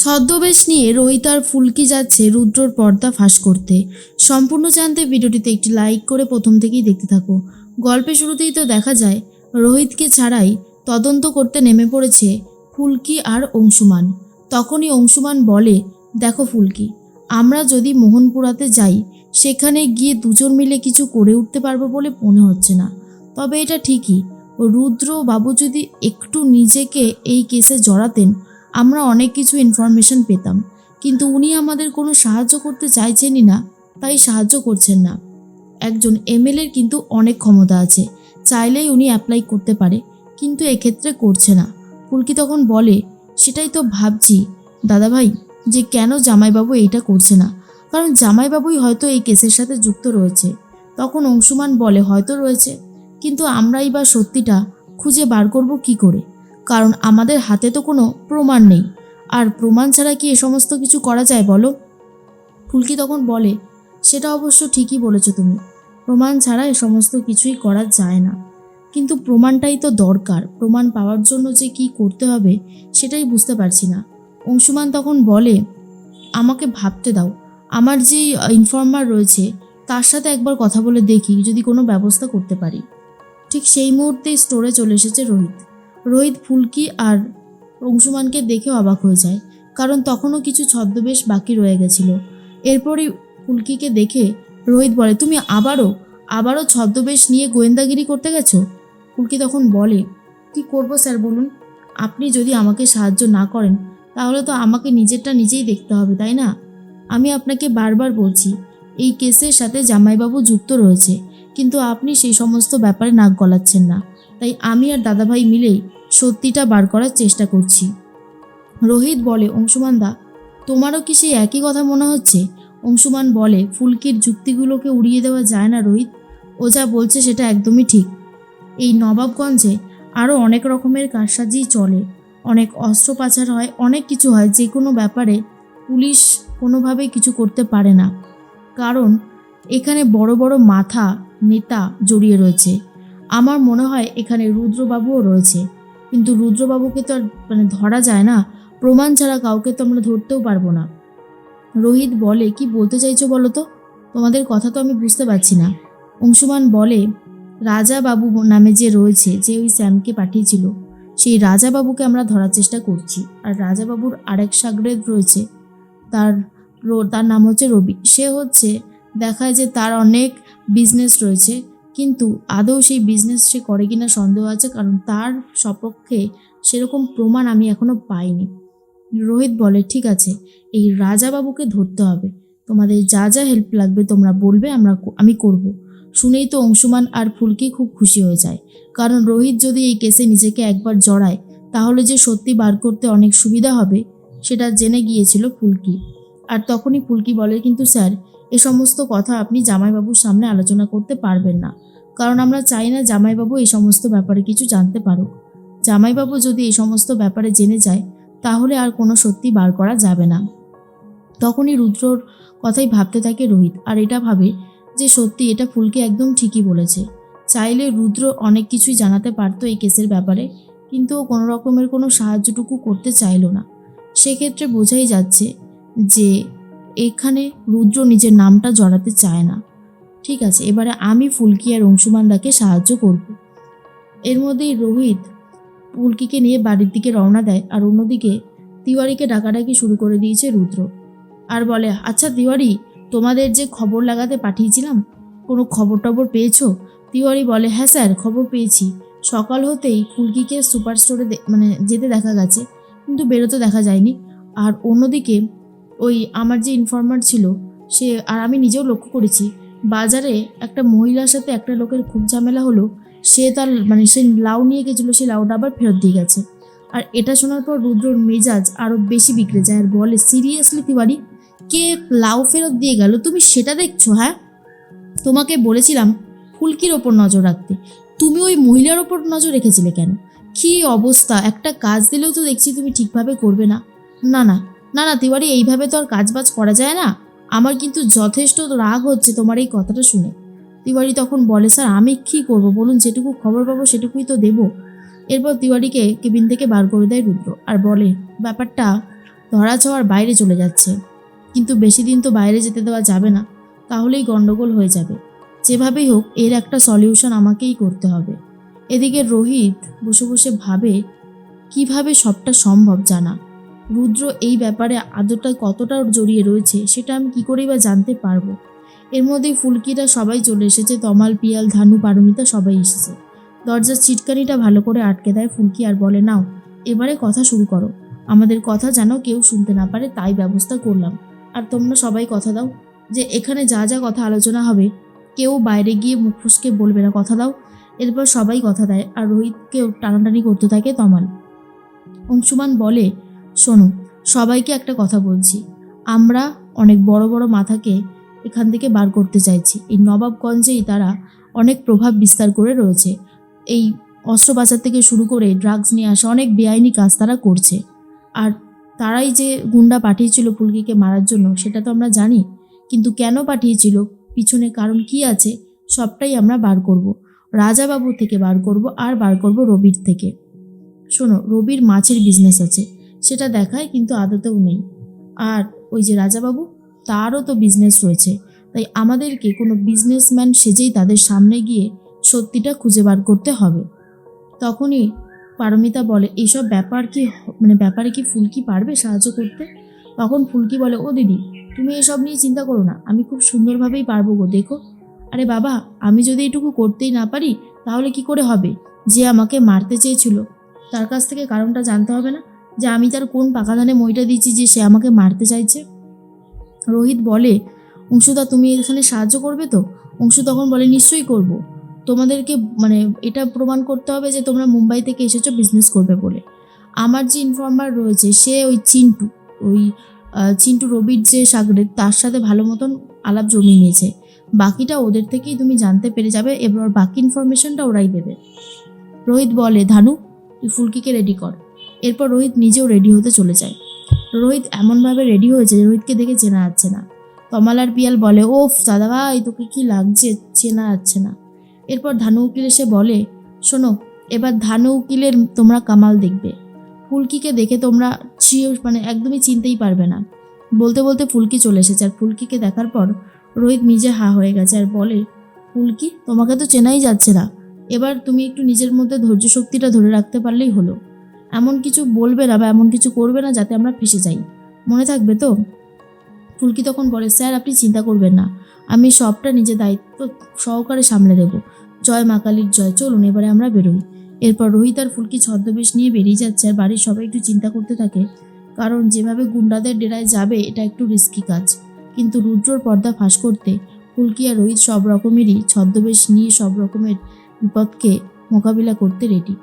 ছদ্মবেশ নিয়ে রোহিত আর ফুলকি যাচ্ছে রুদ্রর পর্দা ফাঁস করতে। সম্পূর্ণ জানতে ভিডিওটিতে একটি লাইক করে প্রথম থেকেই দেখতে থাকো। গল্পের শুরুতেই তো দেখা যায়, রোহিতকে ছাড়াই তদন্ত করতে নেমে পড়েছে ফুলকি আর অংশুমান। তখনই অংশুমান বলে, দেখো ফুলকি, আমরা যদি মোহনপুরাতে যাই, সেখানে গিয়ে দুজন মিলে কিছু করে উঠতে পারব বলে মনে হচ্ছে না। তবে এটা ঠিকই রুদ্র বাবু যদি একটু নিজেকে এই কেসে জড়াতেন আমরা অনেক কিছু ইনফরমেশন পেতাম, কিন্তু উনি আমাদের কোনো সাহায্য করতে চাইছেনই না, তাই সাহায্য করছেন না। একজন এমএলএর কিন্তু অনেক ক্ষমতা আছে, চাইলেই উনি অ্যাপ্লাই করতে পারে, কিন্তু এক্ষেত্রে করছে না। ফুলকি তখন বলে, সেটাই তো ভাবছি। দাদাভাই, যে কেন জামাইবাবু এইটা করছে না? কারণ জামাইবাবুই হয়তো এই কেসের সাথে যুক্ত রয়েছে। তখন অংশুমান বলে, হয়তো রয়েছে, কিন্তু আমরাই বা সত্যিটা খুঁজে বার করব কি করে? কারণ আমাদের হাতে তো কোনো প্রমাণ নেই। আর প্রমাণ ছাড়া কি এ সমস্ত কিছু করা যায় বলো? ফুলকি তখন বলে, সেটা অবশ্য ঠিকই বলেছ তুমি। প্রমাণ ছাড়া এ সমস্ত কিছুই করা যায় না। কিন্তু প্রমাণটাই তো দরকার। প্রমাণ পাওয়ার জন্য যে কি করতে হবে, সেটাই বুঝতে পারছি না। অংশুমান তখন বলে, আমাকে ভাবতে দাও। আমার যে ইনফর্মার রয়েছে, তার সাথে একবার কথা বলে দেখি, যদি কোনো ব্যবস্থা করতে পারি। ঠিক সেই মুহূর্তেই স্টোরে চলে এসেছে রোহিত। রোহিত ফুলকি আর অংশুমানকে দেখে অবাক হয়ে যায়, কারণ তখনও কিছু ছদ্মবেশ বাকি রয়ে গেছিল। এরপরই ফুলকিকে দেখে রোহিত বলে, তুমি আবারও আবারও ছদ্মবেশ নিয়ে গোয়েন্দাগিরি করতে গেছো? ফুলকি তখন বলে, কি করব স্যার বলুন? আপনি যদি আমাকে সাহায্য না করেন, তাহলে তো আমাকে নিজেরটা নিজেই দেখতে হবে, তাই না? আমি আপনাকে বারবার বলছি, এই কেসের সাথে জামাইবাবু যুক্ত রয়েছে, কিন্তু আপনি সেই সমস্ত ব্যাপারে নাক গলাচ্ছেন না। তাই আমি আর দাদাভাই মিলেই সত্যিটা বার করার চেষ্টা করছি। রোহিত বলে, অংশুমান দা, তোমারও কি সেই একই কথা মনে হচ্ছে? অংশুমান বলে, ফুলকির যুক্তিগুলোকে উড়িয়ে দেওয়া যায় না রোহিত। ও যা বলছে সেটা একদমই ঠিক। এই নবাবগঞ্জে আরও অনেক রকমের কারসাজি চলে। অনেক অস্ত্র পাচার হয়, অনেক কিছু হয়, যে কোনো ব্যাপারে পুলিশ কোনোভাবেই কিছু করতে পারে না। কারণ এখানে বড় বড় মাথা, নেতা জড়িয়ে রয়েছে। আমার মনে হয় এখানে রুদ্রবাবুও রয়েছে। কিন্তু রুদ্রবাবুকে তো আর মানে ধরা যায় না। প্রমাণ ছাড়া কাউকে তো আমরা ধরতেও পারব না। রোহিত বলে, কি বলতে চাইছো বলো তো? তোমাদের কথা তো আমি বুঝতে পারছি না। অংশুমান বলে রাজা বাবু নামে যে রয়েছে, যে ওই স্যামকে পাঠিয়েছিল, সেই রাজা বাবুকে আমরা ধরার চেষ্টা করছি। আর রাজা বাবুর আরেক সাগরেদ রয়েছে, তার তার নাম হচ্ছে রবি। সে হচ্ছে, দেখায় যে তার অনেক বিজনেস রয়েছে। কিন্তু আদৌ সেই বিজনেস সে করে কিনা সন্দেহ আছে? কারণ তার সপক্ষে সেরকম প্রমাণ আমি এখনও পাইনি। রোহিত বলে, ঠিক আছে, এই রাজাবাবুকে ধরতে হবে। তোমাদের যা যা হেল্প লাগবে তোমরা বলবে, আমরা আমি করব। শুনেই তো অংশুমান আর ফুলকি খুব খুশি হয়ে যায়। কারণ রোহিত যদি এই কেসে নিজেকে একবার জড়ায়, তাহলে যে সত্যি বার করতে অনেক সুবিধা হবে, সেটা জেনে গিয়েছিল ফুলকি। আর তখনই ফুলকি বলে, কিন্তু স্যার এ সমস্ত কথা আপনি জামাইবাবুর সামনে আলোচনা করতে পারবেন না। কারণ আমরা চাই না জামাইবাবু এই সমস্ত ব্যাপারে কিছু জানতে পারুক। জামাইবাবু যদি এই সমস্ত ব্যাপারে জেনে যায়, তাহলে আর কোনো সত্যি বার করা যাবে না। তখনই রুদ্রর কথাই ভাবতে থাকে রোহিত, আর এটা ভাবে যে সত্যি এটা ফুলকে একদম ঠিকই বলেছে। চাইলে রুদ্র অনেক কিছুই জানাতে পারতো এই কেসের ব্যাপারে, কিন্তু কোনো রকমের কোনো সাহায্যটুকু করতে চাইলো না। সেক্ষেত্রে বোঝাই যাচ্ছে যে এখানে রুদ্র নিজের নামটা জড়াতে চায় না। ঠিক আছে, এবারে আমি ফুলকি আর অংশুমানদাকে সাহায্য করব। এর মধ্যেই রোহিত ফুলকিকে নিয়ে বাড়ির দিকে রওনা দেয় আর অন্যদিকে তিওয়ারিকে ডাকাডাকি শুরু করে দিয়েছে রুদ্র। আর বলে আচ্ছা তিওয়ারি, তোমাদের যে খবর লাগাতে পাঠিয়েছিলাম, কোনো খবর টবর পেয়েছ? তিওয়ারি বলে হ্যাঁ স্যার, খবর পেয়েছি। সকাল হতেই ফুলকিকে সুপার স্টোরে মানে যেতে দেখা গেছে, কিন্তু বেরোতে দেখা যায়নি। আর অন্যদিকে ওই আমার যে ইনফর্মার ছিল, সে আর আমি নিজেও লক্ষ্য করেছি, বাজারে একটা মহিলার সাথে একটা লোকের খুব ঝামেলা হলো, সে তার মানে সে লাউ নিয়ে গেছিল সেই লাউটা আবার ফেরত দিয়ে গেছে। আর এটা শোনার পর রুদ্রর মেজাজ আরও বেশি বিগড়ে যায় আর বলে, সিরিয়াসলি তিওয়ারি? কে লাউ ফেরত দিয়ে গেল? তুমি সেটা দেখছ হ্যাঁ? তোমাকে বলেছিলাম, ফুলকির ওপর নজর রাখতে। তুমি ওই মহিলার ওপর নজর রেখেছিলে কেন? কী অবস্থা? একটা কাজ দিলেও তো দেখছি তুমি ঠিকভাবে করবে না। না না না না, তিওয়ারি, এইভাবে তো আর কাজবাজ করা যায় না। আমার কিন্তু যথেষ্ট রাগ হচ্ছে তোমার এই কথাটা শুনে। তিওয়ারি তখন বলে, স্যার, আমি কি করব বলুন, যেটুকু খবর পাবো সেটুকুই তো দেবো। এরপর তিওয়ারিকে কেবিন থেকে বার করে দেয় রুদ্র আর বলে, ব্যাপারটা ধরা ছোঁয়ার বাইরে চলে যাচ্ছে। কিন্তু বেশি দিন তো বাইরে যেতে দেওয়া যাবে না, তাহলেই গন্ডগোল হয়ে যাবে। যেভাবেই হোক, এর একটা সলিউশন আমাকেই করতে হবে। এদিকে রোহিত বসে বসে ভাবে, কীভাবে সবটা সম্ভব জানা? রুদ্র এই ব্যাপারে আদরটা কতটা জড়িয়ে রয়েছে, সেটা আমি কি করেই বা জানতে পারব। এর মধ্যেই ফুলকিরা সবাই চলে এসেছে, তমাল, পিয়াল, ধানু, পারমিতা সবাই এসেছে। দরজার ছিটকানিটা ভালো করে আটকে দেয় ফুলকি আর বলে, নাও, এবারে কথা শুরু করো। আমাদের কথা যেন কেউ শুনতে না পারে, তাই ব্যবস্থা করলাম। আর তোমরা সবাই কথা দাও, যে এখানে যা যা কথা আলোচনা হবে, কেউ বাইরে গিয়ে মুখ ফুসকে বলবে না, কথা দাও। এরপর সবাই কথা দেয়, আর রোহিতকেও টানাটানি করতে থাকে তমাল। অংশুমান বলে শোনো, সবাইকে একটা কথা বলছি। আমরা অনেক বড় বড় মাথাকে এখান থেকে বার করতে চাইছি। এই নবাবগঞ্জেই তারা অনেক প্রভাব বিস্তার করে রয়েছে। এই অস্ত্র পাচার থেকে শুরু করে ড্রাগস নিয়ে আসা অনেক বেআইনি কাজ তারা করছে। আর তারাই যে গুন্ডা পাঠিয়েছিল পুলকিকে মারার জন্য, সেটা তো আমরা জানি। কিন্তু কেন পাঠিয়েছিল? পিছনে কারণ কি আছে? সবটাই আমরা বার করব। রাজাবাবু থেকে বার করব আর বার করব রবির থেকে। শোনো, রবির মাছের বিজনেস আছে। সেটা দেখায় কিন্তু আদতেও নেই। আর ওই যে রাজাবাবু, তারও তো বিজনেস রয়েছে। তাই আমাদেরকে কোনো বিজনেসম্যান সেজেই তাদের সামনে গিয়ে সত্যিটা খুঁজে বার করতে হবে। তখনই পারমিতা বলে, এইসব ব্যাপার কি মানে ব্যাপারে কি ফুলকি পারবে সাহায্য করতে? তখন ফুলকি বলে, ও দিদি, তুমি এসব নিয়ে চিন্তা করো না, আমি খুব সুন্দরভাবেই পারব গো, দেখো। আরে বাবা, আমি যদি এটুকু করতেই না পারি, তাহলে কি করে হবে? যে আমাকে মারতে চেয়েছিল, তার কাছ থেকে কারণটা জানতে হবে না? যে আমি তার কোন পাকা ধানে মইটা দিচ্ছি যে সে আমাকে মারতে চাইছে? রোহিত বলে, অংশুদা, তুমি এখানে সাহায্য করবে তো? অংশু তখন বলে, নিশ্চয়ই করব। তোমাদেরকে মানে এটা প্রমাণ করতে হবে যে তোমরা মুম্বাই থেকে এসেছ বিজনেস করবে বলে। আমার যে ইনফর্মার রয়েছে, সে ওই চিন্টু ওই চিন্টু রবির যে সাগরের তার সাথে ভালো মতন আলাপ জমিয়ে নিয়েছে। বাকিটা ওদের থেকেই তুমি জানতে পেরে যাবে, এবার বাকি ইনফরমেশনটা ওরাই দেবে। রোহিত বলে, ধানু, তুই ফুলকিকে রেডি কর। এরপর রোহিত নিজেও রেডি হতে চলে যায়। রোহিত এমনভাবে রেডি হয়েছে রোহিতকে দেখে চেনা যাচ্ছে না। তমাল আর পিয়াল বলে, ওফ, দাদা ভাই, তোকে কি লাগছে? চেনা যাচ্ছে না। এরপর ধানু উকিল এসে বলে, শোনো, এবার ধানু উকিলের তোমরা কামাল দেখবে। ফুলকিকে দেখে তোমরা মানে একদমই চিনতেই পারবে না। বলতে বলতে ফুলকি চলে এসেছে। আর ফুলকিকে দেখার পর রোহিত নিজে হা হয়ে গেছে আর বলে, ফুলকি, তোমাকে তো চেনাই যাচ্ছে না। এবার তুমি একটু নিজের মধ্যে ধৈর্য শক্তিটা ধরে রাখতে পারলেই হলো। এমন কিছু বলবে না বা এমন কিছু করবে না যাতে আমরা ফেসে যাই। মনে থাকবে তো? ফুলকি তখন বলে, স্যার, আপনি চিন্তা করবেন না। আমি সবটা নিজের দায়িত্ব সহকারে সামলে দেব জয় মা কালীর জয়। চলুন, এবারে আমরা বেরোই। এরপর রোহিত আর ফুলকি ছদ্মবেশ নিয়ে বেরিয়ে যাচ্ছে আর বাড়ির সবাই একটু চিন্তা করতে থাকে। কারণ যেভাবে গুন্ডাদের ডেরায় যাবে, এটা একটু রিস্কি কাজ। কিন্তু রুদ্রর পর্দা ফাঁস করতে ফুলকি আর রোহিত সব রকমেরই ছদ্মবেশ নিয়ে সব রকমের বিপদকে মোকাবিলা করতে রেডি